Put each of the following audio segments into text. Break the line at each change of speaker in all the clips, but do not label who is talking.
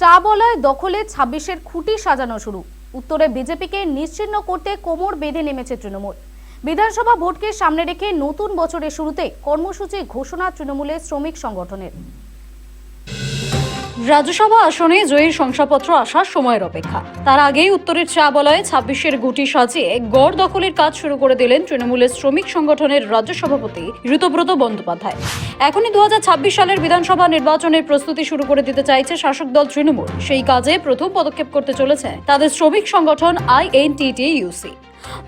চা বলয় দখলে ছাব্বিশের খুঁটি সাজানো শুরু। উত্তরে বিজেপিকে নিশ্চিহ্ন করতে কোমর বেঁধে নেমেছে তৃণমূল। বিধানসভা ভোটকে সামনে রেখে নতুন বছরের শুরুতে কর্মসূচি ঘোষণা তৃণমূলের শ্রমিক সংগঠনের।
রাজ্যসভা আসনে জয়ীর শংসাপত্র আসার সময়ের অপেক্ষা। তার আগেই উত্তরের চা বলয়ে ছাব্বিশের গুটি সাজিয়ে গড় দখলের কাজ শুরু করে দিলেন তৃণমূলের শ্রমিক সংগঠনের রাজ্য সভাপতি ঋতব্রত বন্দ্যোপাধ্যায়। এখনই দু হাজার ছাব্বিশ সালের বিধানসভা নির্বাচনের প্রস্তুতি শুরু করে দিতে চাইছে শাসক দল তৃণমূল। সেই কাজে প্রথম পদক্ষেপ করতে চলেছে তাদের শ্রমিক সংগঠন আইএনটিটিইউসি।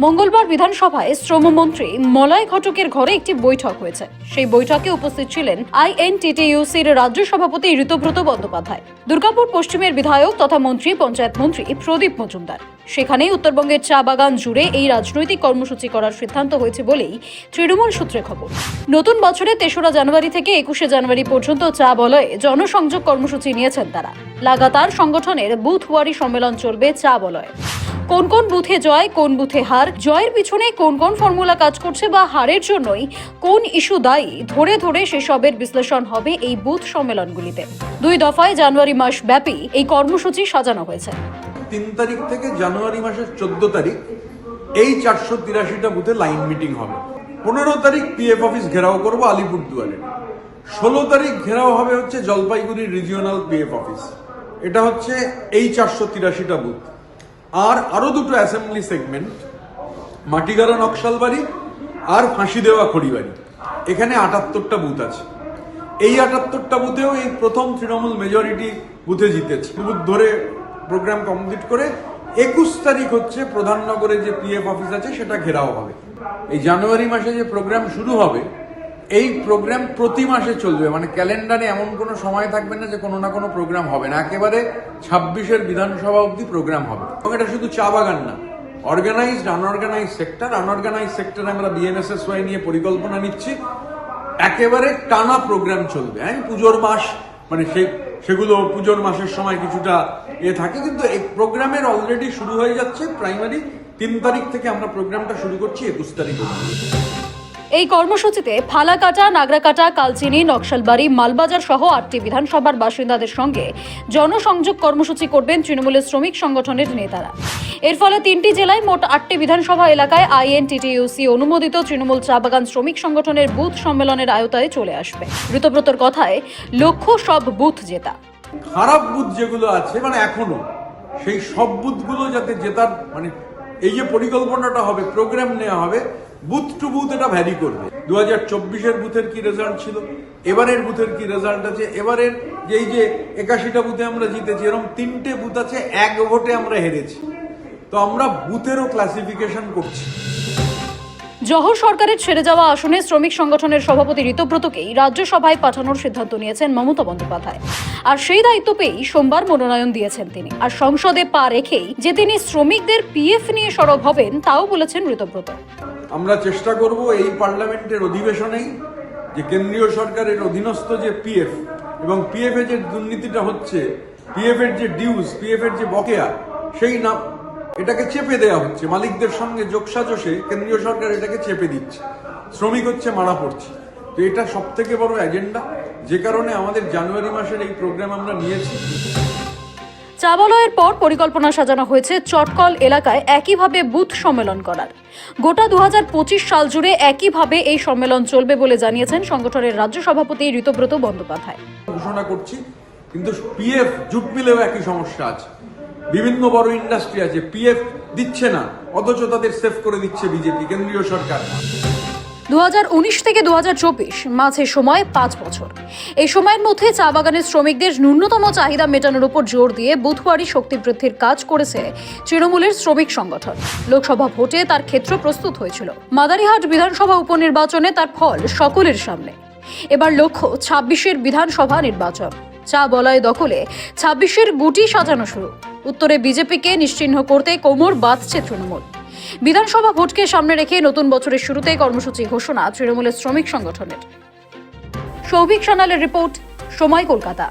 মঙ্গলবার বিধানসভায় শ্রমমন্ত্রী মলয় ঘটকের ঘরে একটি বৈঠক হয়েছে। সেই বৈঠকে উপস্থিত ছিলেন আইএনটিটিইউসির রাজ্য সভাপতি ঋতব্রত বন্দ্যোপাধ্যায়, দুর্গাপুর পশ্চিমের বিধায়ক তথা মন্ত্রী, পঞ্চায়েত মন্ত্রী প্রদীপ মজুমদার। সেখানেই উত্তরবঙ্গের চা বাগান জুড়ে এই রাজনৈতিক কর্মসূচি করার সিদ্ধান্ত হয়েছে বলেই তৃণমূল সূত্রে খবর। নতুন বছরে তেসরা জানুয়ারি থেকে একুশে জানুয়ারি পর্যন্ত চা বলয়ে জনসংযোগ কর্মসূচি নিয়েছেন তারা। লাগাতার সংগঠনের বুথওয়ারি সম্মেলন চলবে চা বলয়ে। কোন কোন বুথে জয়, কোন বুথে হার, জয়ের পিছনে কোন কোন ফর্মুলা কাজ করছে বা হারের জন্যই কোন ইস্যু দায়ী, ধরে ধরে সেসবের বিশ্লেষণ হবে এই বুথ সম্মেলনগুলিতে। দুই দফায় জানুয়ারি মাস ব্যাপী এই কর্মসূচি সাজানো হয়েছে।
তিন তারিখ থেকে জানুয়ারি মাসের চোদ্দ তারিখ এই চারশো তিরাশিটা বুথে লাইন মিটিং হবে। পনেরো তারিখ পিএফ অফিস ঘেরাও করব আলিপুরদুয়ারে। ষোলো তারিখ ঘেরাও হবে হচ্ছে জলপাইগুড়ি রিজিওনাল পিএফ অফিস এটা হচ্ছে এই চারশো তিরাশিটা বুথ। আর আরও দুটো অ্যাসেম্বলি সেগমেন্ট মাটিগাড়া নকশালবাড়ি আর ফাঁসি দেওয়া খড়িবাড়ি এখানে আটাত্তরটা বুথ আছে। এই আটাত্তরটা বুথেও এই প্রথম তৃণমূল মেজরিটি বুথে জিতেছে। বুথ ধরে প্রোগ্রাম কমপ্লিট করে একুশ তারিখ হচ্ছে প্রধাননগরে যে পিএফ অফিস আছে, সেটা ঘেরাও হবে। এই জানুয়ারি মাসে যে প্রোগ্রাম শুরু হবে এই প্রোগ্রাম প্রতি মাসে চলবে। মানে ক্যালেন্ডারে এমন কোনো সময় থাকবে না যে কোনো না কোনো প্রোগ্রাম হবে না। একেবারে ছাব্বিশের বিধানসভা অবধি প্রোগ্রাম হবে। এবং এটা শুধু চা বাগান না। Organised unorganised sector unorganised sector আমরা বিএনএসএসওয়াই নিয়ে পরিকল্পনা নিচ্ছি। একেবারে টানা প্রোগ্রাম চলবে। হ্যাঁ পুজোর মাস মানে সে, সেগুলো পুজোর মাসের সময় কিছুটা এ থাকে। কিন্তু এই প্রোগ্রামের অলরেডি শুরু হয়ে যাচ্ছে। প্রাইমারি তিন তারিখ থেকে আমরা প্রোগ্রামটা শুরু করছি, একুশ তারিখ অবধি।
এই কর্মসূচিতে ফালাকাটা, নাগরাকাটা, কালচিনি, নকশালবাড়ি, মালবাজার সহ আটটি বিধানসভার বাসিন্দাদের সঙ্গে জনসংযোগ কর্মসূচি করবেন তৃণমূলের শ্রমিক সংগঠনের নেতারা। এর ফলে তিনটি জেলায় মোট আটটি বিধানসভা এলাকায় আইএনটিটিইউসি অনুমোদিত তৃণমূল চা বাগান শ্রমিক সংগঠনের বুথ সম্মেলনের আয়তায় চলে আসবে। ঋতব্রতর কথায়, লক্ষ্য সব বুথ জেতা।
খারাপ বুথ যেগুলো আছে মানে এখনও, সেই সব বুথগুলো যাতে জেতার মানে এই যে পরিকল্পনাটা হবে, প্রোগ্রাম নেওয়া হবে বুথ টু বুথ এটা ভ্যারি করবে। দু হাজার চব্বিশের বুথের কি রেজাল্ট ছিল? এবারের বুথের কি রেজাল্ট আছে? এবারের যে এই যে একাশিটা বুথে আমরা জিতেছি, এরকম তিনটে বুথ আছে, এক ভোটে আমরা হেরেছি। তো আমরা বুথেরও ক্লাসিফিকেশন করছি।
জহর সরকারের ছেড়ে যাওয়া আসনে শ্রমিক সংগঠনের সভাপতি ঋতব্রতকেই রাজ্যসভায় পাঠানোর সিদ্ধান্ত নিয়েছেন মমতা বন্দ্যোপাধ্যায়। আর সেই দায়িত্ব পেয়েই সোমবার মনোনয়ন দিয়েছেন তিনি। আর সংসদে পা রেখেই যে তিনি শ্রমিকদের পিএফ নিয়ে সরব হবেন, তাও বলেছেন ঋতব্রত।
আমরা চেষ্টা করব এই পার্লামেন্টের অধিবেশনেই যে কেন্দ্রীয় সরকারের অধীনস্থ যে পিএফ এবং পিএফ এর যে দুর্নীতিটা হচ্ছে, পিএফ এর যে ডিউজ পিএফ এর যে বকেয়া, সেই না, এটাকে চেপে দেওয়া হচ্ছে। মালিকদের সঙ্গে যোগসাজশে কেন্দ্রীয় সরকার এটাকে চেপে দিচ্ছে। শ্রমিক হচ্ছে মারা পড়ছে। তো এটা সব থেকে বড় এজেন্ডা যে কারণে আমাদের জানুয়ারি মাসের এই প্রোগ্রাম আমরা নিয়েছি।
চাবালয়ের পর পরিকল্পনা সাজানো হয়েছে চটকল এলাকায় একইভাবে বুথ সম্মেলন করার। গোটা দুহাজার পঁচিশ সাল জুড়ে একইভাবে এই সম্মেলন চলবে বলে জানিয়েছেন সংগঠনের রাজ্য সভাপতি ঋতব্রত বন্দ্যোপাধ্যায়।
ঘোষণা করছি, কিন্তু পিএফ জুট মিলেও একই সমস্যা আছে। বিভিন্ন বড় ইন্ডাস্ট্রি আছে, পিএফ দিচ্ছে না, অথচ তাদের সেভ করে দিচ্ছে বিজেপি, কেন্দ্রীয় সরকার।
উনিশ থেকে দু মাঝে সময় পাঁচ বছর। এই সময়ের মধ্যে চা বাগানের শ্রমিকদের ন্যূনতম চাহিদা মেটানোর উপর জোর দিয়ে বুধবারই শক্তি বৃদ্ধির কাজ করেছে তৃণমূলের শ্রমিক সংগঠন। লোকসভা ভোটে তার ক্ষেত্র প্রস্তুত হয়েছিল। মাদারিহাট বিধানসভা উপনির্বাচনে তার ফল সকলের সামনে। এবার লক্ষ্য ছাব্বিশের বিধানসভা নির্বাচন। চা বলয় দখলে ছাব্বিশের গুটি সাজানো শুরু। উত্তরে বিজেপিকে নিশ্চিহ্ন করতে কোমর বাঁধছে তৃণমূল। বিধানসভা ভোটকে সামনে রেখে নতুন বছরের শুরুতে কর্মসূচি ঘোষণা তৃণমূলের শ্রমিক সংগঠনের। সৌভিক সানালের রিপোর্ট, সময় কলকাতা।